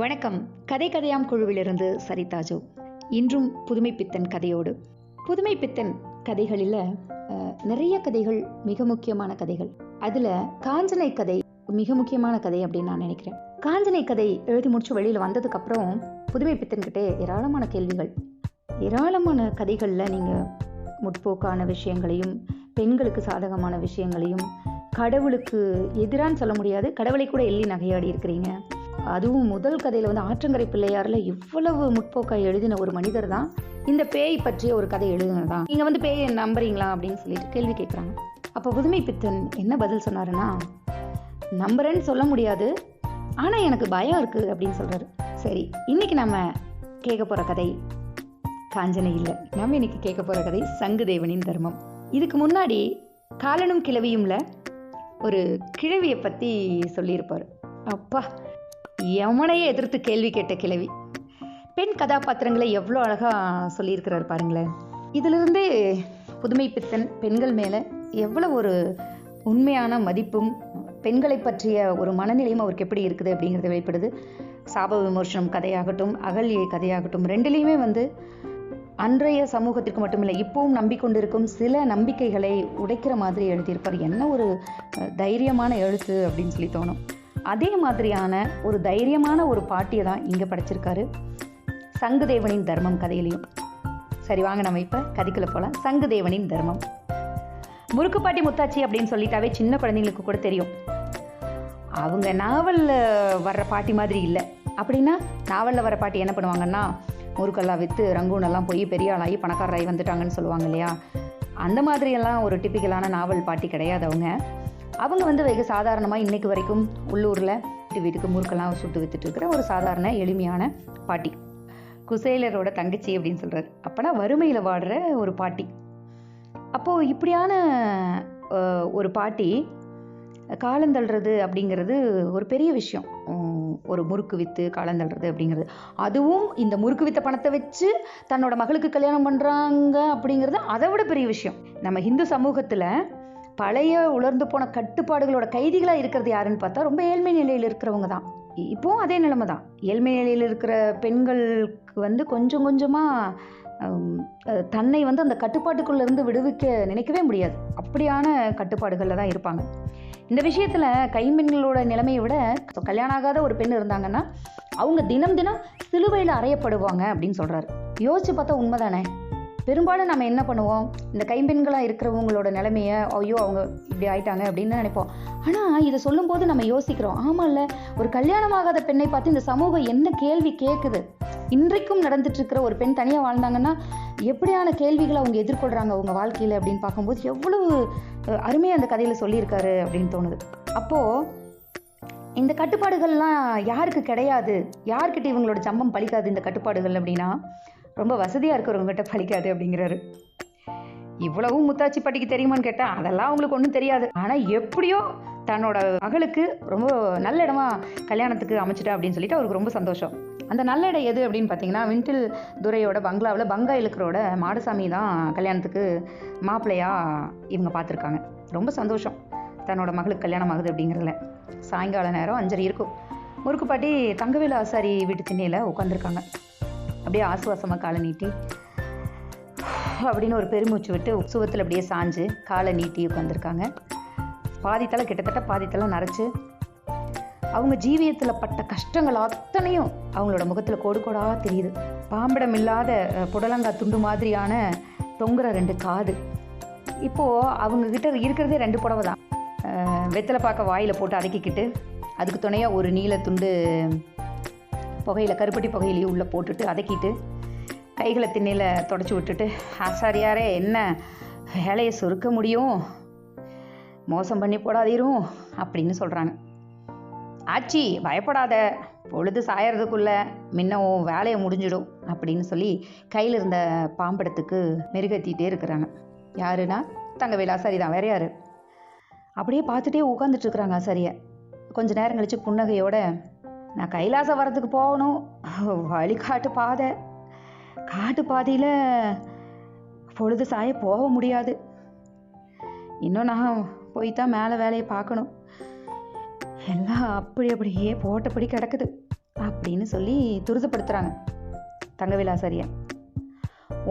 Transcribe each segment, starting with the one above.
வணக்கம். கதை கதையாம் குழுவிலிருந்து சரிதாஜு இன்றும் புதுமை பித்தன் கதையோடு. புதுமை பித்தன் கதைகளில் நிறைய கதைகள் மிக முக்கியமான கதைகள். அதில் காஞ்சனை கதை மிக முக்கியமான கதை அப்படின்னு நான் நினைக்கிறேன். காஞ்சனை கதை எழுதி முடிச்சு வெளியில் வந்ததுக்கப்புறம் புதுமை பித்தன்கிட்டே ஏராளமான கேள்விகள். ஏராளமான கதைகளில் நீங்கள் முற்போக்கான விஷயங்களையும் பெண்களுக்கு சாதகமான விஷயங்களையும் கடவுளுக்கு எதிரான்னு சொல்ல முடியாது கடவுளை கூட எள்ளி நகையாடி இருக்கிறீங்க. அதுவும் முதல் கதையில் வந்து ஆற்றங்கரை பிள்ளையாரில் இவ்வளவு முற்போக்காக எழுதின ஒரு மனிதர் தான் இந்த பேய் பற்றிய ஒரு கதை எழுதுனதான் நீங்கள் வந்து பேயை நம்புறீங்களா அப்படின்னு சொல்லிட்டு கேள்வி கேட்குறாங்க அப்போ புதுமை பித்தன் என்ன பதில் சொன்னாருன்னா நம்புறேன்னு சொல்ல முடியாது ஆனால் எனக்கு பயம் இருக்குது அப்படின்னு சொல்கிறாரு சரி இன்னைக்கு நம்ம கேட்க போகிற கதை காஞ்சனை இல்லை. நம்ம இன்னைக்கு கேட்க போகிற கதை சங்குதேவனின் தர்மம். இதுக்கு முன்னாடி காலனும் கிழவியும்ல ஒரு கிழவியை பற்றி சொல்லியிருப்பார். அப்பா யமனையே எதிர்த்து கேள்வி கேட்ட கிழவி. பெண் கதாபாத்திரங்களை எவ்வளோ அழகாக சொல்லியிருக்கிறார் பாருங்களேன். இதிலிருந்தே புதுமை பித்தன் பெண்கள் மேலே எவ்வளோ ஒரு உண்மையான மதிப்பும் பெண்களை பற்றிய ஒரு மனநிலையும் அவருக்கு எப்படி இருக்குது அப்படிங்கிறது வெளிப்படுது. சாப விமர்சனம் கதையாகட்டும் அகல்யை கதையாகட்டும் ரெண்டுலேயுமே வந்து அன்றைய சமூகத்திற்கு மட்டுமில்லை இப்பவும் நம்பிக்கொண்டிருக்கும் சில நம்பிக்கைகளை உடைக்கிற மாதிரி எழுதியிருப்பார். என்ன ஒரு தைரியமான எழுத்து அப்படின்னு சொல்லி தோணும். அதே மாதிரியான ஒரு தைரியமான ஒரு பாட்டியை தான் இங்கே படைச்சிருக்காரு. சங்குதேவனின் தர்மம் கதையிலையும். சரி வாங்க நம்ம இப்போ கதைக்குள்ள போகலாம் சங்குதேவனின் தர்மம். முறுக்குப்பாட்டி முத்தாச்சி அப்படின்னு சொல்லிட்டாவே சின்ன குழந்தைங்களுக்கு கூட தெரியும். அவங்க நாவலில் வர்ற பாட்டி மாதிரி இல்லை. அப்படின்னா நாவலில் வர பாட்டி என்ன பண்ணுவாங்கன்னா முறுக்கெல்லாம் விற்று ரங்கூனெல்லாம் போய் பெரிய ஆளாகி பணக்காரராகி வந்துட்டாங்கன்னு சொல்லுவாங்க இல்லையா? அந்த மாதிரியெல்லாம் ஒரு டிப்பிக்கலான நாவல் பாட்டி கிடையாது அவங்க. அவங்க வந்து வெகு சாதாரணமாக இன்றைக்கு வரைக்கும் உள்ளூரில் வீட்டு வீட்டுக்கு முறுக்கெல்லாம் சுட்டு வித்துட்டு இருக்கிற ஒரு சாதாரண எளிமையான பாட்டி. குசேலரோட தங்கச்சி அப்படின்னு சொல்கிறார் அப்போனா வறுமையில் வாடுற ஒரு பாட்டி. அப்போது இப்படியான ஒரு பாட்டி காலந்தள்ளுறது அப்படிங்கிறது ஒரு பெரிய விஷயம். ஒரு முறுக்கு விற்று காலந்தள்ளுறது அப்படிங்கிறது. அதுவும் இந்த முறுக்கு வித்த பணத்தை வச்சு தன்னோட மகளுக்கு கல்யாணம் பண்ணுறாங்க அப்படிங்கிறது அதை விட பெரிய விஷயம். நம்ம இந்து சமூகத்தில் பழைய உலர்ந்து போன கட்டுப்பாடுகளோட கைதிகளாக இருக்கிறது யாருன்னு பார்த்தா ரொம்ப ஏழ்மை நிலையில் இருக்கிறவங்க தான். இப்போவும் அதே நிலைமை தான். ஏழ்மை நிலையில் இருக்கிற பெண்களுக்கு வந்து கொஞ்சம் கொஞ்சமாக தன்னை வந்து அந்த கட்டுப்பாட்டுக்குள்ளேருந்து விடுவிக்க நினைக்கவே முடியாது. அப்படியான கட்டுப்பாடுகளில் தான் இருப்பாங்க. இந்த விஷயத்தில் கைம்பெண்களோட நிலைமையை விட கல்யாணம் ஆகாத ஒரு பெண் இருந்தாங்கன்னா அவங்க தினம் தினம் சிலுவையில் அறையப்படுவாங்க அப்படின்னு சொல்கிறாரு யோசிச்சு பார்த்தா உண்மைதானே? பெரும்பாலும் நம்ம என்ன பண்ணுவோம்? இந்த கைம்பெண்களாக இருக்கிறவங்களோட நிலைமையை ஐயோ அவங்க இப்படி ஆயிட்டாங்க அப்படின்னு நினைப்போம். ஆனால் இதை சொல்லும்போது நம்ம யோசிக்கிறோம் ஆமாம்ல ஒரு கல்யாணமாகாத பெண்ணை பார்த்து இந்த சமூகம் என்ன கேள்வி கேட்குது இன்றைக்கும் நடந்துட்டு இருக்கிற ஒரு பெண் தனியாக வாழ்ந்தாங்கன்னா எப்படியான கேள்விகளை அவங்க எதிர்கொள்கிறாங்க அவங்க வாழ்க்கையில் அப்படின்னு பார்க்கும்போது எவ்வளவு அருமையாக அந்த கதையில் சொல்லியிருக்காரு அப்படின்னு தோணுது. அப்போது இந்த கட்டுப்பாடுகள்லாம் யாருக்கு கிடையாது? யார்கிட்ட இவங்களோட சம்பம் பலிக்காது இந்த கட்டுப்பாடுகள் அப்படின்னா ரொம்ப வசதியாக இருக்கிறவங்ககிட்ட பலிக்காது அப்படிங்கிறாரு. இவ்வளவும் முத்தாச்சி பாட்டிக்கு தெரியுமான்னு கேட்டால் அதெல்லாம் அவங்களுக்கு ஒன்றும் தெரியாது. ஆனால் எப்படியோ தன்னோட மகளுக்கு ரொம்ப நல்ல இடமா கல்யாணத்துக்கு அமைச்சிட்டா அப்படின்னு சொல்லிட்டு அவருக்கு ரொம்ப சந்தோஷம். அந்த நல்ல இடம் எது அப்படின்னு பார்த்தீங்கன்னா விண்டில் துரையோட பங்களாவில் பங்கா இழுக்கிறோட மாடசாமி தான் கல்யாணத்துக்கு மாப்பிள்ளையாக இவங்க பார்த்துருக்காங்க ரொம்ப சந்தோஷம். தன்னோட மகளுக்கு கல்யாணம் ஆகுது அப்படிங்கிறதுல. சாயங்கால நேரம் அஞ்சரை இருக்கும். முறுக்கு பாட்டி தங்கவேலு ஆசாரி வீட்டு திண்ணையில் உட்காந்துருக்காங்க அப்படியே ஆசுவாசமாக காலை நீட்டி அப்படின்னு ஒரு பெருமூச்சு விட்டு சுகத்தில் அப்படியே சாஞ்சு காலை நீட்டி உட்காந்துருக்காங்க பாதித்தலை கிட்டத்தட்ட பாதித்தலை நரைச்சு அவங்க ஜீவியத்தில் பட்ட கஷ்டங்கள் அத்தனையும் அவங்களோட முகத்தில் கோடு கோடாக தெரியுது. பாம்பிடம் இல்லாத புடலங்காய் துண்டு மாதிரியான தொங்குற ரெண்டு காது. இப்போது அவங்கக்கிட்ட இருக்கிறதே ரெண்டு புடவை தான். வெத்தலை பார்க்க வாயில் போட்டு அடக்கிக்கிட்டு அதுக்கு துணையாக ஒரு நீல துண்டு புகையில கருப்பட்டி புகையிலையும் உள்ளே போட்டுட்டு அதக்கிட்டு கைகளை திண்ணையில் தொடச்சி விட்டுட்டு ஆசாரியாரே என்ன வேலையை சுருக்க முடியும்? மோசம் பண்ணி போடாதீரும் அப்படின்னு சொல்கிறாங்க ஆச்சி பயப்படாத பொழுது சாயறதுக்குள்ள மின்னவும் வேலையை முடிஞ்சிடும் அப்படின்னு சொல்லி கையில் இருந்த பாம்படத்துக்கு மெருகத்திட்டே இருக்கிறாங்க. யாருன்னா தங்கவேலு ஆசாரி தான் வேற யாரு? அப்படியே பார்த்துட்டே உட்காந்துட்டு இருக்கிறாங்க ஆசாரியை. கொஞ்ச நேரம் கழிச்சு புன்னகையோட நான் கைலாசம் வரதுக்கு போகணும். வழிகாட்டு பாதை. காட்டு பாதையில் பொழுது சாய போக முடியாது. இன்னும் நான் போய் தான் மேலே வேலையை பார்க்கணும். எல்லாம் அப்படி அப்படியே போட்டபடி கிடக்குது. அப்படின்னு சொல்லி துரிதப்படுத்துகிறாங்க தங்கவிலாசரியா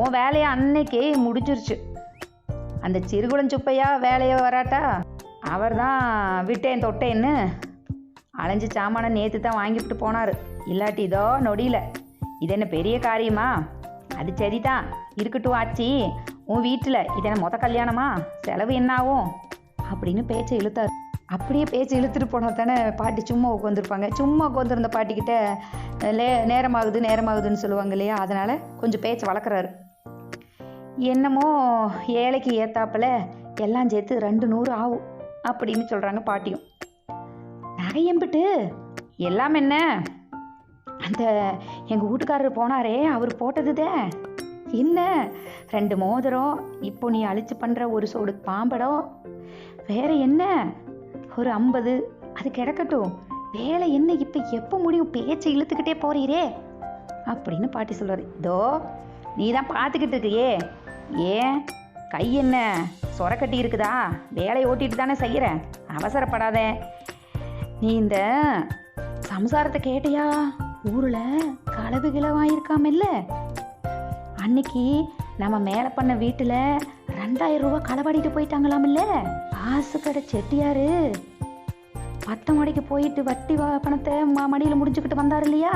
உன் வேலையை அன்னைக்கே முடிஞ்சிருச்சு. அந்த சிறுகுளஞ்சுப்பையா வேலையை வராட்டா? அவர் தான் விட்டேன் தொட்டேன்னு அலைஞ்சு சாமானை நேற்று தான் வாங்கிவிட்டு போனார். இல்லாட்டி இதோ நொடியில். இது என்ன பெரிய காரியமா? அது சரிதான். இருக்கட்டும் ஆச்சி. உன் வீட்டில் இது என்ன மொத கல்யாணமா? செலவு என்ன ஆகும் அப்படின்னு பேச்சை இழுத்தார். அப்படியே பேச்சை இழுத்துட்டு போனால் தானே பாட்டி சும்மா உட்காந்துருப்பாங்க சும்மா உட்காந்துருந்த பாட்டிக்கிட்ட லே நேரமாகுது நேரமாகுதுன்னு சொல்லுவாங்க இல்லையா? அதனால் கொஞ்சம் பேச்சை வளர்க்குறாரு. என்னமோ ஏழைக்கு ஏத்தாப்பில் எல்லாம் சேர்த்து ரெண்டு நூறு ஆகும். அப்படின்னு சொல்கிறாங்க பாட்டியும். நகையம்பிட்டு எல்லாம் என்ன? அந்த எங்கள் வீட்டுக்காரர் போனாரே அவர் போட்டதுதே. என்ன? ரெண்டு மோதிரம் இப்போ நீ அழிச்சு பண்ணுற ஒரு சோடு பாம்படம் வேற என்ன? ஒரு ஐம்பது அது கிடக்கட்டும். வேலை என்ன? இப்போ எப்போ முடியும்? பேச்சை இழுத்துக்கிட்டே போறீரே. அப்படின்னு பாட்டி சொல்றாரு. இதோ நீ தான் பார்த்துக்கிட்டு இருக்கியே. ஏன்? கை என்ன? சொரக்கட்டி இருக்குதா? வேலையை ஓட்டிட்டு தானே செய்கிறேன் அவசரப்படாத. நீ இந்த சம்சாரத்தை கேட்டியா? ஊரில் களவு கிளவாயிருக்காமல்ல அன்னைக்கு நம்ம மேலே பண்ண வீட்டில் ரெண்டாயிரம் ரூபா களவாடிட்டு போயிட்டாங்களாமில்ல காசு கடை செட்டியாரு. பத்து மணிக்கு போயிட்டு வட்டி வா பணத்தை மடியில் முடிஞ்சுக்கிட்டு வந்தார் இல்லையா?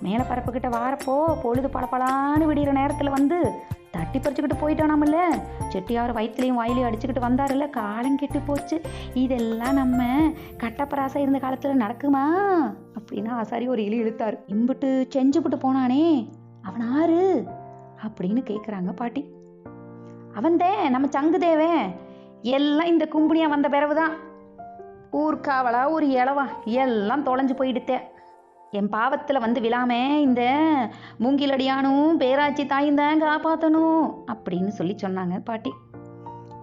மேலே பரப்புக்கிட்ட வாரப்போ பொழுது பளபளான்னு விடிகிற நேரத்தில் வந்து தட்டி பறிச்சுக்கிட்டு போயிட்டானாமில்ல? செட்டியார் வயிற்றுலையும் வாயிலையும் அடிச்சுக்கிட்டு வந்தாருல்ல? காலம் கெட்டு போச்சு. இதெல்லாம் நம்ம கட்டப்பராசை இருந்த காலத்தில் நடக்குமா? அப்படின்னு ஆசாரி ஒரு இழி இழுத்தார். இம்புட்டு செஞ்சுபிட்டு போனானே அவன் ஆறு? அப்படின்னு கேட்குறாங்க பாட்டி. அவன்தேன் நம்ம சங்கு தேவன் எல்லாம் இந்த கும்பினியா வந்த பிறவுதான். ஊர்காவலா ஒரு இளவா. எல்லாம் தொலைஞ்சு போயிடுத்தேன் என் பாவத்தில் வந்து விழாமே இந்த மூங்கிலடியானும் பேராச்சி தாயும் தான் காப்பாற்றணும் அப்படின்னு சொல்லி சொன்னாங்க பாட்டி.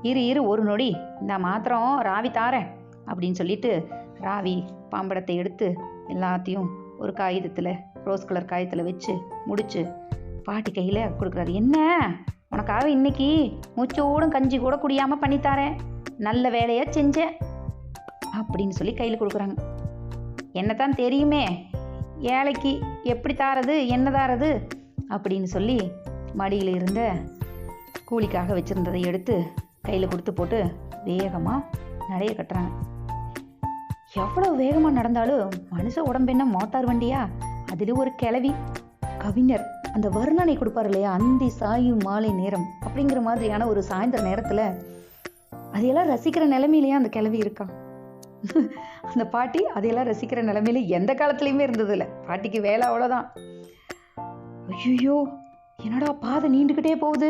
இரு இரு ஒரு நொடி. இந்த மாத்திரம் ராவி தாரேன் அப்படின்னு சொல்லிட்டு ராவி பாம்படத்தை எடுத்து எல்லாத்தையும் ஒரு காகிதத்தில் ரோஸ் கலர் காகிதத்தில் வச்சு முடிச்சு பாட்டி கையில் கொடுக்குறாரு. என்ன? உனக்காக இன்னைக்கு மூச்சோடும் கஞ்சி கூட குடியாமல் பண்ணித்தாரேன் நல்ல வேலையை செஞ்சேன் அப்படின்னு சொல்லி கையில் கொடுக்குறாங்க. என்னத்தான் தெரியுமே ஏழைக்கு எப்படி தாரது என்ன தாரது? அப்படின்னு சொல்லி மடியில் இருந்த கூலிக்காக வச்சுருந்ததை எடுத்து கையில் கொடுத்து போட்டு வேகமாக நடைய கட்டுறாங்க. எவ்வளோ வேகமாக நடந்தாலும் மனுஷ உடம்பு என்ன மோட்டார் வண்டியா? அதில் ஒரு கிளவி கவிஞர் அந்த வர்ணனை கொடுப்பார் இல்லையா? அந்தி சாயும் மாலை நேரம் அப்படிங்கிற மாதிரியான ஒரு சாயந்தர நேரத்தில் அதையெல்லாம் ரசிக்கிற நிலைமையிலேயே அந்த கிளவி இருக்கா? அந்த பாட்டி அதையெல்லாம் ரசிக்கிற நிலைமையில எந்த காலத்துலையுமே இருந்ததில்ல. பாட்டிக்கு வேலை அவ்வளோதான் ஐயோ என்னடா பாதை நீண்டுக்கிட்டே போகுது?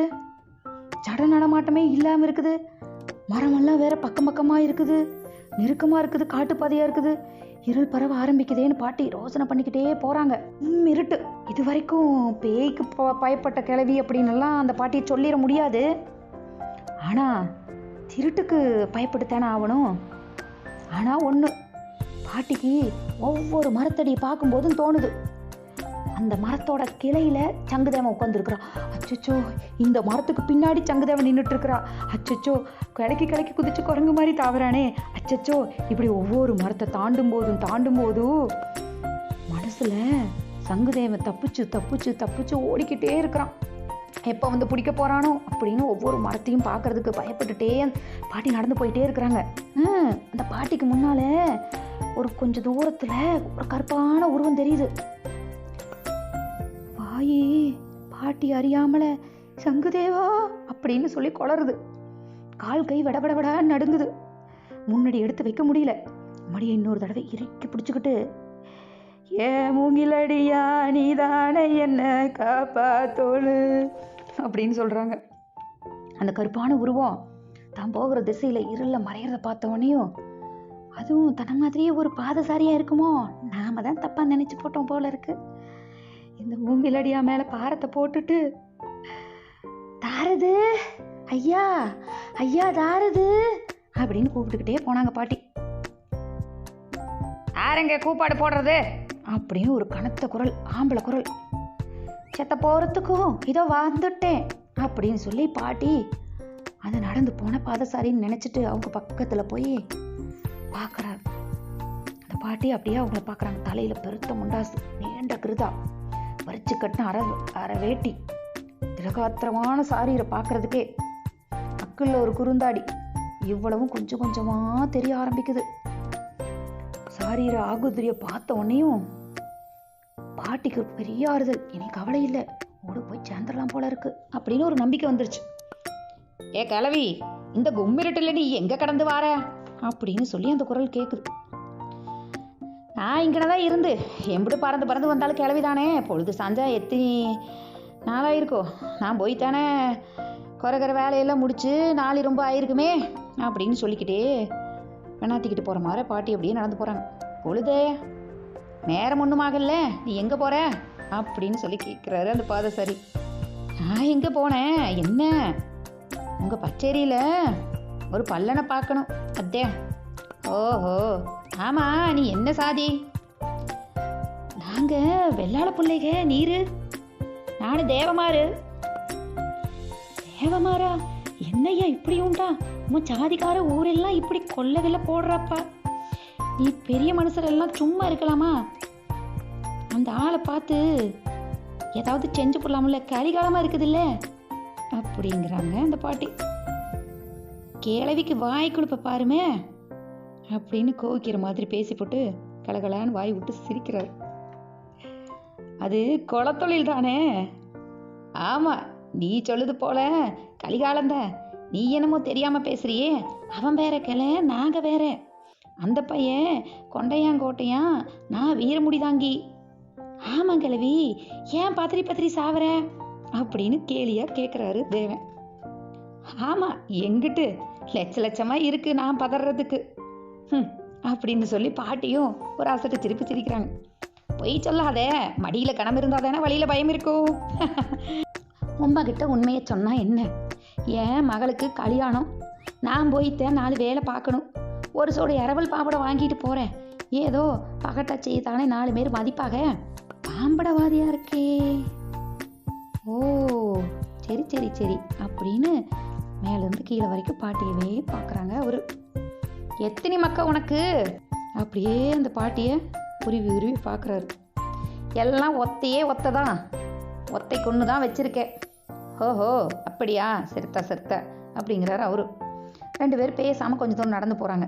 ஜட நடமாட்டமே இல்லாமல் இருக்குது. மரமெல்லாம் வேற பக்கம் பக்கமாக இருக்குது. நெருக்கமாக இருக்குது காட்டுப்பாதையாக இருக்குது. இருள் பரவ ஆரம்பிக்குதேன்னு பாட்டி ரோசனை பண்ணிக்கிட்டே போகிறாங்க ம் இருட்டு இது வரைக்கும் பேய்க்கு ப பயப்பட்ட கிளவி அப்படின்னுலாம் அந்த பாட்டியை சொல்லிட முடியாது. ஆனால் திருட்டுக்கு பயப்படுத்தானே ஆகணும் ஆனால் ஒன்று பாட்டிக்கு ஒவ்வொரு மரத்தடியை பார்க்கும்போதும் தோணுது. அந்த மரத்தோட கிளையில சங்குதேவன் உட்காந்துருக்குறா அச்சச்சோ இந்த மரத்துக்கு பின்னாடி சங்குதேவன் நின்றுட்டு இருக்கிறா அச்சச்சோ கிளைக்கு கிளைக்கு குதிச்சு குரங்கு மாதிரி தாவறானே. அச்சச்சோ இப்படி ஒவ்வொரு மரத்தை தாண்டும் போதும் தாண்டும் போதும் மனசுல சங்குதேவன் தப்பிச்சு தப்பிச்சு தப்பிச்சு ஓடிக்கிட்டே இருக்கிறான். எப்போ வந்து பிடிக்க போறானோ அப்படின்னு ஒவ்வொரு மரத்தையும் பார்க்கறதுக்கு பயப்பட்டுட்டே பாட்டி நடந்து போயிட்டே இருக்கிறாங்க. அந்த பாட்டிக்கு முன்னால் ஒரு கொஞ்சம் தூரத்துல ஒரு கருப்பான உருவம் தெரியுது. வாயி பாட்டி அறியாமல சங்குதேவா அப்படின்னு சொல்லி கொளருது கால் கை விடபடபடா நடுங்குது. முன்னாடி எடுத்து வைக்க முடியல. மடியை இன்னொரு தடவை இறுக்கி பிடிச்சிக்கிட்டு ஏ மூங்கிலடியா நீதானே என்ன காப்பாத்தோனு அப்படின்னு சொல்றாங்க. அந்த கருப்பான உருவம் தான் போகிற திசையில இருள மறையறத பார்த்தவனையும் அதுவும் தன மாதிரியே ஒரு பாதசாரியா இருக்குமோ? நாம தான் தப்பா நினைச்சு போட்டோம் போல இருக்கு. இந்த மூங்கிலடியா மேல பாரத்தை போட்டுட்டு தாரது ஐயா ஐயா தாரது அப்படின்னு கூப்பிட்டுக்கிட்டே போனாங்க பாட்டி. யாருங்க கூப்பாடு போடுறது? அப்படின்னு ஒரு கனத்த குரல் ஆம்பளை குரல். செத்த போகிறதுக்கும் இதோ வந்துட்டேன் அப்படின்னு சொல்லி பாட்டி அது நடந்து போன பாதசாரின்னு நினச்சிட்டு அவங்க பக்கத்தில் போய் பார்க்குறாரு அந்த பாட்டி அப்படியே அவங்கள பார்க்குறாங்க தலையில் பெருத்த முண்டாசு நீண்ட கிருதா வரிச்சு கட்டின அற அரை வேட்டி திரகாத்திரமான சாரீரை பார்க்குறதுக்கே அக்குள்ள ஒரு குறுந்தாடி இவ்வளவும் கொஞ்சம் கொஞ்சமாக தெரிய ஆரம்பிக்குது. சாரீரை ஆகுதிரியை பார்த்த உடனேயும் பாட்டிக்கு பெரிய ஆறுதல். இனி கவலை இல்லை. ஓடு போய் சேர்ந்துடலாம் போல இருக்கு. அப்படின்னு ஒரு நம்பிக்கை வந்துருச்சு. ஏ கிளவி இந்த கும்மிரட்டில் நீ எங்க கடந்து வார? அப்படின்னு சொல்லி அந்த குரல் கேட்குது நான் இங்கே தான் இருந்து எம்பிட்டு பறந்து பறந்து வந்தாலும் கிளவி தானே பொழுது சாஞ்சா எத்தனி நாளாக இருக்கோ நான் போய்த்தானே குறைக்கிற வேலையெல்லாம் முடிச்சு நாளை ரொம்ப ஆயிருக்குமே அப்படின்னு சொல்லிக்கிட்டே வெண்ணாத்திக்கிட்டு போகிற மாதிரி பாட்டி அப்படியே நடந்து போகிறாங்க பொழுதே நேரம் ஒன்றும் ஆகல. நீ எங்கே போகிற அப்படின்னு சொல்லி கேட்குறாரு அந்த பாதசாரி. நான் எங்கே போனேன்? என்ன? உங்கள் பச்சேரியில் ஒரு பல்லனை பார்க்கணும். அத்தே. ஓஹோ. ஆமாம் நீ என்ன சாதி? நாங்கள் வெள்ளாள பிள்ளைக நீரு. நானும் தேவமாறு தேவமாரா? என்னய்யா இப்படி உண்டா? உன் சாதிக்கார ஊரெல்லாம் இப்படி கொல்ல வெல்ல போடுறப்பா. நீ பெரிய மனுஷரெல்லாம் சும்மா இருக்கலாமா? அந்த ஆளை பார்த்து ஏதாவது செஞ்சு போடலாம்ல கரிகாலமாக இருக்குதுல்ல? அப்படிங்கிறாங்க அந்த பாட்டி. கேளவிக்கு வாய் கொடுப்ப பாருமே அப்படின்னு கோவிக்கிற மாதிரி பேசி போட்டு கலகலான்னு வாய் விட்டு சிரிக்கிறாரு. அது குளத்தொழில் தானே? ஆமாம் நீ சொல்லுது போல கலிகாலந்த. நீ என்னமோ தெரியாம பேசுறியே. அவன் வேற கிளை நாங்க வேற. அந்த பையன் கொண்டையாங்கோட்டையான் நான் வீரமுடிதாங்கி ஆமாம் கிழவி ஏன் பத்திரி பத்திரி சாவற? அப்படின்னு கேலியா கேட்குறாரு தேவன். ஆமாம் எங்கிட்டு? லட்ச லட்சமாக இருக்கு நான் பதறதுக்கு. ஹம், அப்படின்னு சொல்லி பாட்டியும் ஒரு அசட்டு சிரிப்பு சிரிக்கிறாங்க. பொய் சொல்லாதே மடியில் கணம் இருந்தால் தானே வழியில் பயம் இருக்கும். உம்மா உண்மையை சொன்னால் என்ன? என் மகளுக்கு கல்யாணம். நான் போயிட்டேன் நாலு வேலை பார்க்கணும். ஒரு சோடு இரவல் பாம்படை வாங்கிட்டு போறேன். ஏதோ பகட்டா செய்தானே நாலு பேர் மதிப்பாக? பாம்படவாதியா இருக்கே. ஓ சரி சரி சரி அப்படின்னு மேலேருந்து கீழே வரைக்கும் பாட்டியவே பார்க்குறாங்க ஒரு எத்தனை மக்கள் உனக்கு? அப்படியே அந்த பாட்டியை உருவி உருவி பார்க்குறாரு. எல்லாம் ஒத்தையே ஒத்தை தான். ஒத்தை கொன்று தான் வச்சுருக்கேன். ஓஹோ அப்படியா? சிறுத்த சிறுத்த அப்படிங்கிறாரு அவரு. ரெண்டு பேரும் பேசாமல் கொஞ்சம் தூரம் நடந்து போகிறாங்க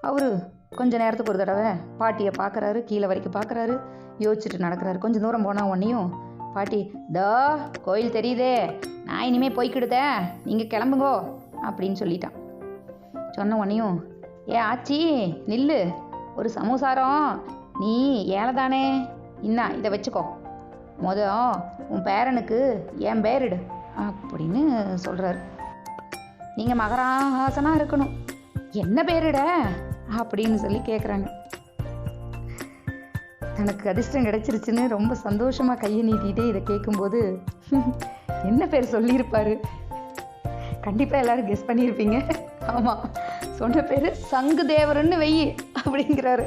அவரு கொஞ்ச நேரத்துக்கு ஒரு தடவை பாட்டியை பார்க்குறாரு கீழே வரைக்கும் பார்க்குறாரு. யோசிச்சுட்டு நடக்கிறாரு. கொஞ்சம் தூரம் போனால் உடனேயும் பாட்டி தோ கோயில் தெரியுதே. நான் இனிமேல் போய்க்கிடுதே நீங்கள் கிளம்புங்கோ அப்படின்னு சொல்லிட்டான். சொன்ன உடனேயும் ஏ ஆச்சி நில்லு. ஒரு சமோசாரம். நீ ஏழை தானே. இன்னா இதை வச்சுக்கோ. மொத உன் பேரனுக்கு என் பேரிடு அப்படின்னு சொல்கிறாரு நீங்கள் மகராசனாக இருக்கணும். என்ன பேரிட? அப்படின்னு சொல்லி கேட்குறாங்க தனக்கு அதிர்ஷ்டம் கிடைச்சிருச்சுன்னு ரொம்ப சந்தோஷமாக கையை நீட்டிகிட்டே இதை கேட்கும்போது என்ன பேர் சொல்லியிருப்பாரு? கண்டிப்பாக எல்லாரும் கெஸ் பண்ணியிருப்பீங்க. ஆமாம் சொன்ன பேர் சங்கு தேவரன்னு வெயி அப்படிங்கிறாரு.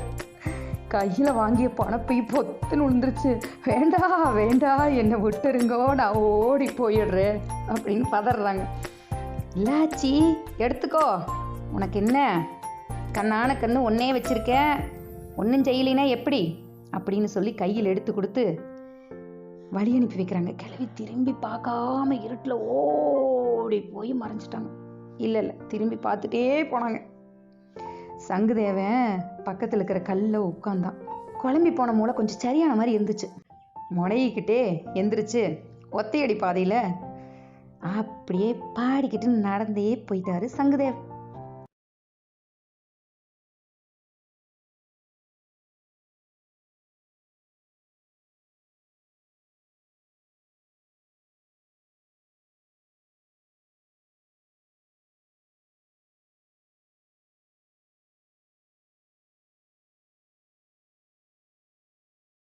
கையில் வாங்கிய பணப்பை பொத்துன்னு விழுந்துருச்சு வேண்டா வேண்டா என்னை விட்டுருங்கோ நான் ஓடி போயிடுறேன் அப்படின்னு பதறாங்க. இல்லாச்சி எடுத்துக்கோ. உனக்கு என்ன கண்ணான கண்ணு ஒன்னே வச்சிருக்க. ஒன்றும் செய்யலைனா எப்படி? அப்படின்னு சொல்லி கையில் எடுத்து கொடுத்து வழி அனுப்பி வைக்கிறாங்க. கிளவி திரும்பி பார்க்காம இருட்டில் ஓடி போய் மறைஞ்சிட்டாங்க. இல்லை இல்லை திரும்பி பார்த்துட்டே போனாங்க. சங்குதேவன் பக்கத்தில் இருக்கிற கல்லில் உட்காந்தான் குழம்பி போன மூளை கொஞ்சம் சரியான மாதிரி இருந்துச்சு. முடையிக்கிட்டே எந்திரிச்சு ஒத்தையடி பாதையில் அப்படியே பாடிக்கிட்டு நடந்தே போயிட்டாரு சங்குதேவ்